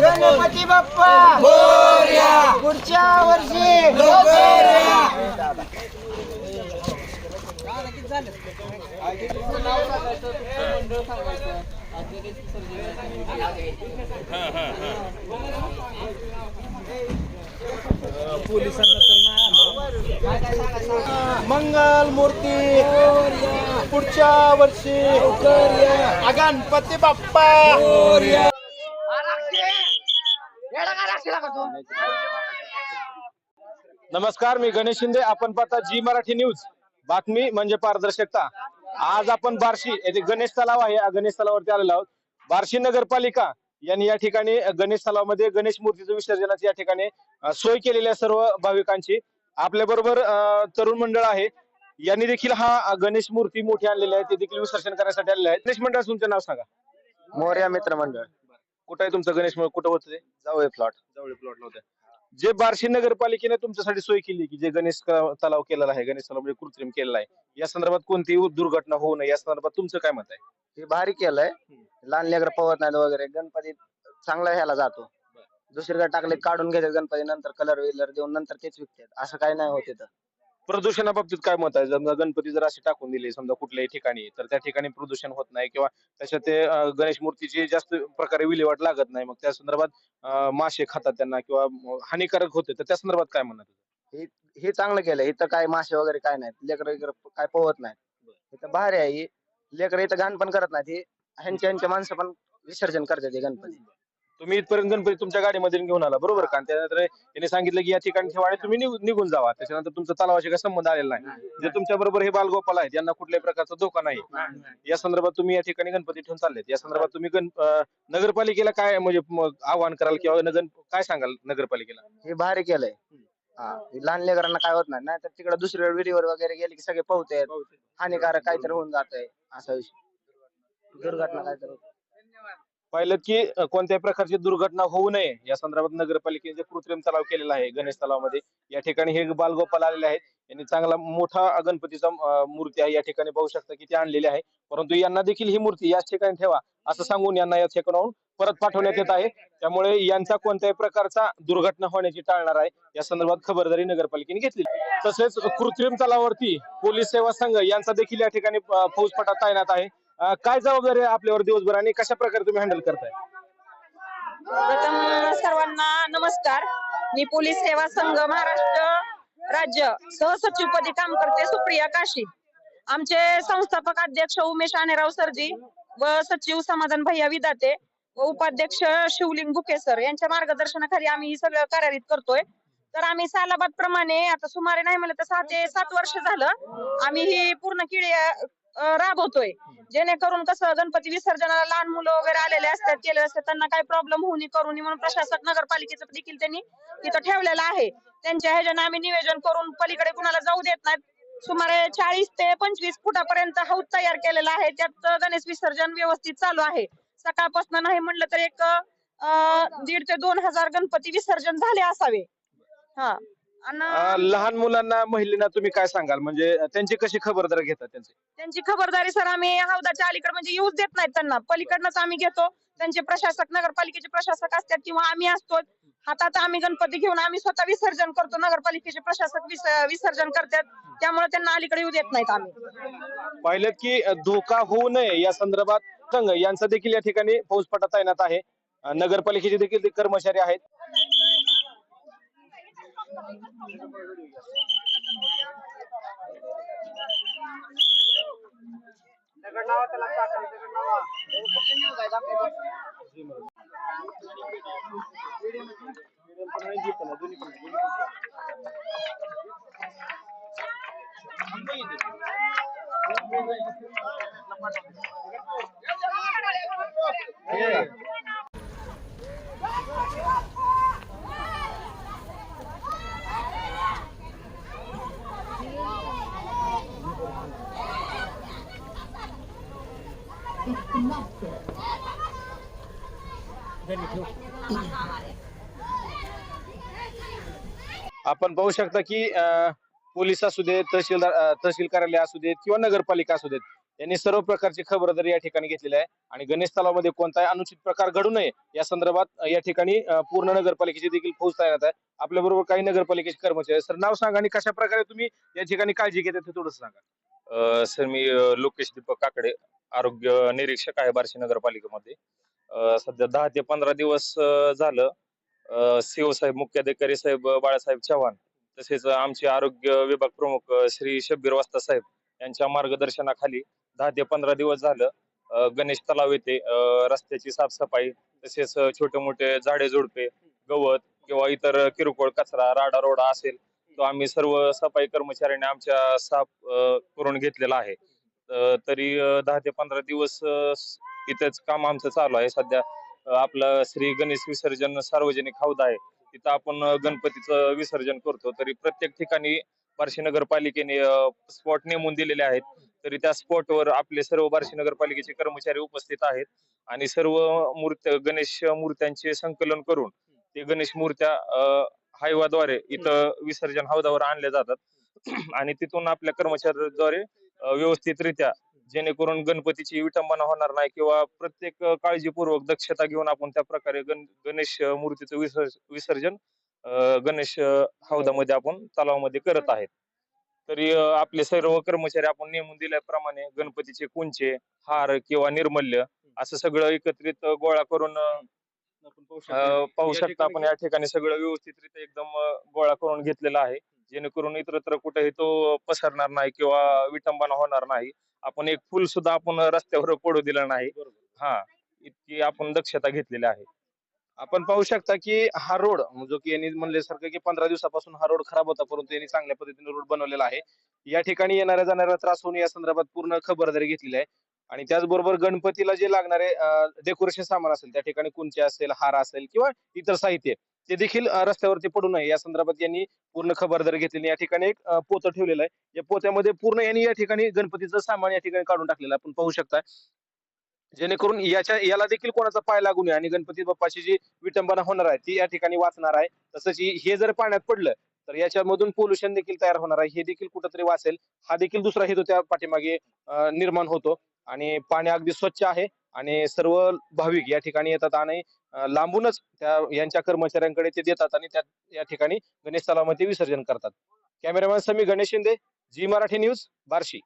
गणपती बाप्पा. पुढच्या वर्षी. मंगल मूर्ती. पुढच्या वर्षी. गणपती बाप्पा. नमस्कार मी गणेश शिंदे. आपण पाहता जी मराठी न्यूज. बातमी म्हणजे पारदर्शकता. आज आपण बार्शी येथे गणेश तलाव आहे. या गणेश तलावावरती आलेलो आहोत. बार्शी नगरपालिका यांनी या ठिकाणी गणेश तलावामध्ये गणेश मूर्तीचं विसर्जनाची या ठिकाणी सोय केलेली आहे सर्व भाविकांची. आपल्या बरोबर तरुण मंडळ आहे. यांनी देखील हा गणेश मूर्ती मोठी आणलेली आहे. ते देखील विसर्जन करण्यासाठी आलेले आहेत. गणेश मंडळ तुमचं नाव सांगा. मोर्या मित्र मंडळ. कुठं आहे तुमचं गणेश कुठं होतं ते? जाऊया प्लॉट जवळ प्लॉटला होतं. जे बार्शी नगरपालिकेने तुमच्यासाठी सोय केली की जे गणेश क- तलाव केलेला आहे गणेश तलाव म्हणजे कृत्रिम केलेला आहे या संदर्भात कोणतीही दुर्घटना होऊ नये या संदर्भात तुमचं काय मत आहे? हे भारी केलंय. लहान लेकर पवत नाहीत वगैरे. गणपती चांगला ह्याला जातो. दुसरीकडे टाकले काढून घेतात गणपती नंतर कलर विलर देऊन नंतर तेच विकतात. असं काही नाही होत इथं. प्रदूषणाबाबतीत काय मत आहे? समजा गणपती जर असे टाकून दिले समजा कुठल्याही ठिकाणी तर त्या ठिकाणी प्रदूषण होत नाही किंवा त्याच्यात ते अं, गणेश मूर्तीची जास्त प्रकारे विल्हेवाट लागत नाही. मग त्या संदर्भात अं, मासे खातात त्यांना किंवा हानिकारक होते तर त्या संदर्भात काय म्हणत हे चांगलं केलंय. इथं काय मासे वगैरे काय नाहीत. लेकर काय पोहत नाहीत. इथं भारी आहे ही. लेकर इथं घाण पण करत नाहीत. हे ह्यांच्या ह्यांच्या माणसं पण विसर्जन करतात हे गणपती. तुम्ही इथपर्यंत गणपती तुमच्या गाडीमध्ये घेऊन आला. बरोबर का? आणि त्यानंतर त्यांनी सांगितलं की या ठिकाणी ठेवा आणि तुम्ही निघू- निघून जावा. त्याच्यानंतर तुमचा तलावाशी काही संबंध आलेला नाही. जे तुमच्या बरोबर हे बालगोपाल आहेत यांना कुठल्याही प्रकारचा धोका नाही. या संदर्भात तुम्ही या ठिकाणी गणपती ठेवून चाललेत. या संदर्भात तुम्ही गण अं, नगरपालिकेला काय म्हणजे म- आवाहन कराल किंवा नगर काय सांगाल नगरपालिकेला? हे भारी केलंय. हा हे लहान लेकरांना काय होत नाही. तर तिकडे दुसऱ्या विहिरीवर वगैरे गेले की सगळे पोहते हानिकारक काहीतरी होऊन जात आहे असा विषय. दुर्घटना काहीतरी होते. पाहिलं की कोणत्याही प्रकारची दुर्घटना होऊ नये. या संदर्भात नगरपालिकेने कृत्रिम तलाव केलेला आहे गणेश तलावामध्ये या ठिकाणी हे बालगोपाल आलेले आहेत. यांनी चांगला मोठा गणपतीचा मूर्ती आहे. या ठिकाणी पाहू शकता की ती आणलेली आहे. परंतु यांना देखील ही मूर्ती याच ठिकाणी ठेवा असं सांगून यांना या ठिकाणाहून परत पाठवण्यात येत आहे. त्यामुळे यांचा कोणत्याही प्रकारचा दुर्घटना होण्याची टाळणार आहे. या संदर्भात खबरदारी नगरपालिकेने घेतली तसेच कृत्रिम तलावरती पोलीस सेवा संघ यांचा देखील या ठिकाणी फौजपटा तैनात आहे. अं, काय जबाबदारी आहे आपल्यावर दिवसभर आणि कशा प्रकारे तुम्ही हँडल करताय? प्रथम सर्वांना नमस्कार. मी पोलीस सेवा संघ महाराष्ट्र राज्य सहसचिवपदी काम करते सुप्रिया काशी. आमचे संस्थापक अध्यक्ष उमेश आनेराव सरजी व सचिव समाधान भैया विदाते व उपाध्यक्ष शिवलिंग बुके सर. यांच्या मार्गदर्शनाखाली आम्ही हे सगळं कार्यान्वित करतोय. तर आम्ही सालाबाद प्रमाणे आता सुमारे नाही म्हणलं तर सहा ते सात वर्ष झालं आम्ही ही पूर्ण किडी अं, राबवतोय. जेणेकरून कसं गणपती विसर्जनाला लहान मुलं वगैरे आलेले असतात केले असतात त्यांना काही प्रॉब्लेम होऊ नये करू नये म्हणून प्रशासक नगरपालिकेचं देखील त्यांनी तिथं ठेवलेलं आहे. त्यांच्या ह्याच्यानं आम्ही नियोजन करून पलीकडे कुणाला जाऊ देत नाहीत सुमारे चाळीस ते पंचवीस फुटापर्यंत हौद तयार केलेला आहे. त्यात गणेश विसर्जन व्यवस्थित चालू आहे. सकाळपासून नाही म्हणलं तर एक दीड ते दोन हजार गणपती विसर्जन झाले असावे. हा. लहान मुलांना महिलांना तुम्ही काय सांगाल? म्हणजे त्यांची कशी खबरदारी घेतात त्यांची? त्यांची खबरदारी सर आम्ही हौदाच्या अलीकडे म्हणजे येऊच देत नाहीत त्यांना. पलीकडनंच आम्ही घेतो. त्यांचे प्रशासक नगरपालिकेचे प्रशासक असतात किंवा आम्ही असतो. हातात आम्ही गणपती घेऊन आम्ही स्वतः विसर्जन करतो. नगरपालिकेचे प्रशासक विस- विसर्जन करतात. त्यामुळे त्यांना अलीकडे येऊ देत नाहीत आम्ही. पाहिलं की अं, धोका होऊ नये या संदर्भात संघ यांचा देखील या ठिकाणी फौजफाटा तैनात आहे. अं, नगरपालिकेचे देखील ते कर्मचारी आहेत. दगड़नावा चला काटल दगड़नावा कुछ नहीं होगा इधर जी मतलब मीडियम मीडियम पर नहीं जी पना दूनी पर दूनी पर हम भी आपण पाहू शकता की पोलीस असू देत तहसीलदार तहसील कार्यालय असू देत किंवा नगरपालिका असू देत यांनी सर्व प्रकारची खबरदारी या ठिकाणी घेतलेली आहे. आणि गणेश तलावामध्ये कोणताही अनुचित प्रकार घडू नये या संदर्भात या ठिकाणी पूर्ण नगरपालिकेची देखील फौज तयार आहे. आपल्या बरोबर काही नगरपालिकेचे कर्मचारी सर नाव सांगा आणि कशा प्रकारे तुम्ही या ठिकाणी काळजी घेतात हे थोडं सांगा. सर मी लोकेश दीपक काकडे आरोग्य निरीक्षक आहे बार्शी नगरपालिकेमध्ये. सध्या दहा ते पंधरा दिवस झालं. सीओ साहेब मुख्याधिकारी साहेब बाळासाहेब चव्हाण तसेच आमचे आरोग्य विभाग प्रमुख श्री शब्बीर वास्ता साहेब यांच्या मार्गदर्शनाखाली दहा ते पंधरा दिवस झालं. गणेश तलाव येथे रस्त्याची साफसफाई तसेच छोटे मोठे झाडे झुडपे गवत किंवा इतर किरकोळ कचरा राडा रोडा असेल तो आम्ही सर्व सफाई कर्मचाऱ्यांनी आमच्या साफ करून घेतलेला आहे. तरी दहा ते पंधरा दिवस अ, इथंच काम आमचं चालू आहे. सध्या आपलं श्री गणेश विसर्जन सार्वजनिक हौद आहे. तिथं आपण गणपतीचं विसर्जन करतो. तरी प्रत्येक ठिकाणी बार्शी नगरपालिकेने स्पॉट नेमून दिलेले आहेत. तरी त्या स्पॉटवर आपले सर्व बार्शी नगरपालिकेचे कर्मचारी उपस्थित आहेत. आणि सर्व मूर्त्या गणेश मूर्त्यांचे संकलन करून ते गणेश मूर्त्या हायवाद्वारे इथं विसर्जन हौदावर आणल्या जातात. आणि तिथून आपल्या कर्मचाऱ्यांद्वारे व्यवस्थितरित्या जेणेकरून गणपतीची विटंबना होणार नाही किंवा प्रत्येक काळजीपूर्वक दक्षता घेऊन आपण त्या प्रकारे गण गणेश मूर्तीचं विसर्ज विसर्जन गणेश हौदामध्ये आपण तलावामध्ये करत आहेत. तरी आपले सर्व कर्मचारी आपण नेमून दिल्याप्रमाणे गणपतीचे कुंचे हार किंवा निर्मल्य असं सगळं एकत्रित गोळा करून पाहू शकता. ठिकाणी आपण या ठिकाणी सगळं व्यवस्थितरित्या एकदम गोळा करून घेतलेला आहे. जेणेकरून इतरत्र कुठेही तो पसरणार नाही किंवा विटंबना होणार नाही. आपण एक फुल सुद्धा आपण रस्त्यावर पडू दिलं नाही. हा इतकी आपण दक्षता घेतलेली आहे. आपण पाहू शकता की हा रोड जो की यांनी म्हणल्यासारखं की पंधरा दिवसापासून हा रोड खराब होता परंतु यांनी चांगल्या पद्धतीने रोड बनवलेला आहे. या ठिकाणी येणाऱ्या जाणाऱ्या त्रास होऊन या संदर्भात पूर्ण खबरदारी घेतलेली आहे. आणि त्याचबरोबर गणपतीला जे लागणारे डेकोरेशन सामान असेल त्या ठिकाणी कुंचे असेल हार असेल किंवा इतर साहित्य ते देखील रस्त्यावरती पडू नये. या संदर्भात यांनी पूर्ण खबरदारी घेतलेली. या ठिकाणी एक पोतं ठेवलेलं आहे. या पोत्यामध्ये पूर्ण यांनी या ठिकाणी गणपतीचं सामान या ठिकाणी काढून टाकलेलं आपण पाहू शकता. जेणेकरून याच्या याला देखील कोणाचा पाय लागू नये आणि गणपती बाप्पाची जी विटंबना होणार आहे ती या ठिकाणी वाचणार आहे. तसंच हे जर पाण्यात पडलं तर याच्यामधून पोल्युशन देखील तयार होणार आहे. हे देखील कुठंतरी वाचेल. हा देखील दुसरा हेतू त्या पाठीमागे निर्माण होतो. आणि पाणी अगदी स्वच्छ आहे आणि सर्व भाविक या ठिकाणी येतात आणि लांबूनच त्या यांच्या कर्मचाऱ्यांकडे ते देतात आणि त्या या ठिकाणी गणेश तलावामध्ये विसर्जन करतात. Cameraman Sami Ganesh Shinde ji Marathi news Barshi.